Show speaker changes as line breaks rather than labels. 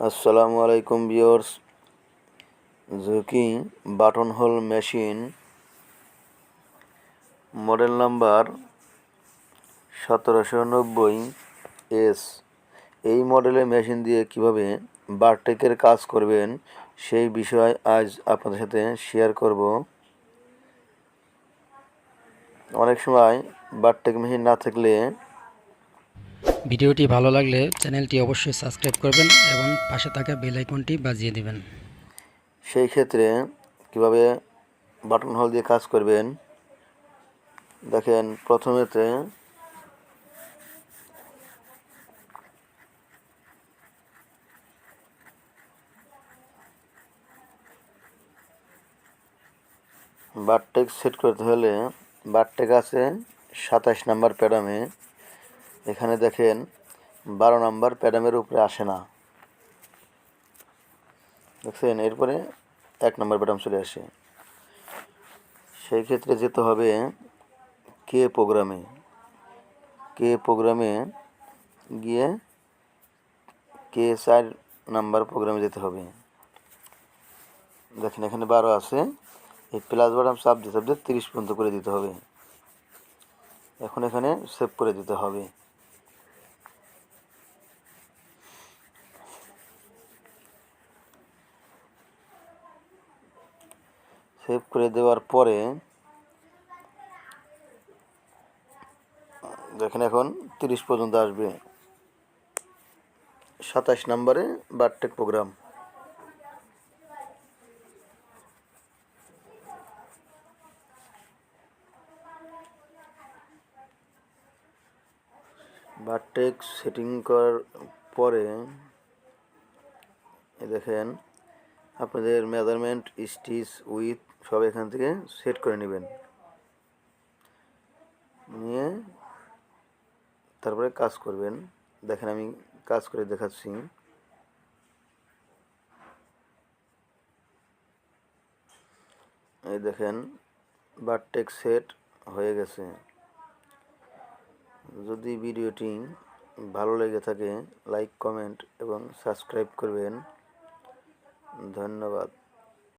আসসালামু আলাইকুম viewers. Juki button hole machine. Model number সতেরোশো নব্বই এস। এই মডেলের মেশিন দিয়ে কীভাবে বারটেকের কাজ করবেন সেই বিষয় আজ আপনাদের সাথে শেয়ার করব। অনেক সময় বারটেক মেশিন না থাকলে
ভিডিওটি ভালো লাগলে চ্যানেলটি অবশ্যই সাবস্ক্রাইব করবেন এবং পাশে থাকা বেল আইকনটি বাজিয়ে দিবেন।
সেই ক্ষেত্রে কীভাবে বাটন হোল দিয়ে কাজ করবেন? দেখেন প্রথমেতে বারটেক সেট করতে হলে বারটেক আছে, সাতাশ নাম্বার প্যাডামে এখানে দেখেন বারো নাম্বার প্যাডামের উপরে আসে না। দেখছেন? এরপরে এক নম্বর ব্যাটাম চলে আসে। সেই ক্ষেত্রে যেতে হবে কে প্রোগ্রামে? কে প্রোগ্রামে গিয়ে কে চার নাম্বার প্রোগ্রামে যেতে হবে? দেখেন, এখানে বারো আছে। এই প্লাস বাটাম দিতে হবে তিরিশ পর্যন্ত করে দিতে হবে। এখন এখানে সেভ করে দিতে হবে। সেভ করে দেওয়ার পরে, দেখেন এখন তিরিশ পর্যন্ত আসবে। সাতাশ নম্বরে বারটেক প্রোগ্রাম। বারটেক সেটিং করার পরে দেখেন আপনাদের মেজারমেন্ট স্টিচ উইথ সব এখান থেকে সেট করে নেবেন। নিয়ে তারপরে কাজ করবেন। দেখেন আমি কাজ করে দেখাচ্ছি। এই দেখেন বারটেক সেট হয়ে গেছে। যদি ভিডিওটি ভালো লেগে থাকে লাইক কমেন্ট এবং সাবস্ক্রাইব করবেন। ধন্যবাদ।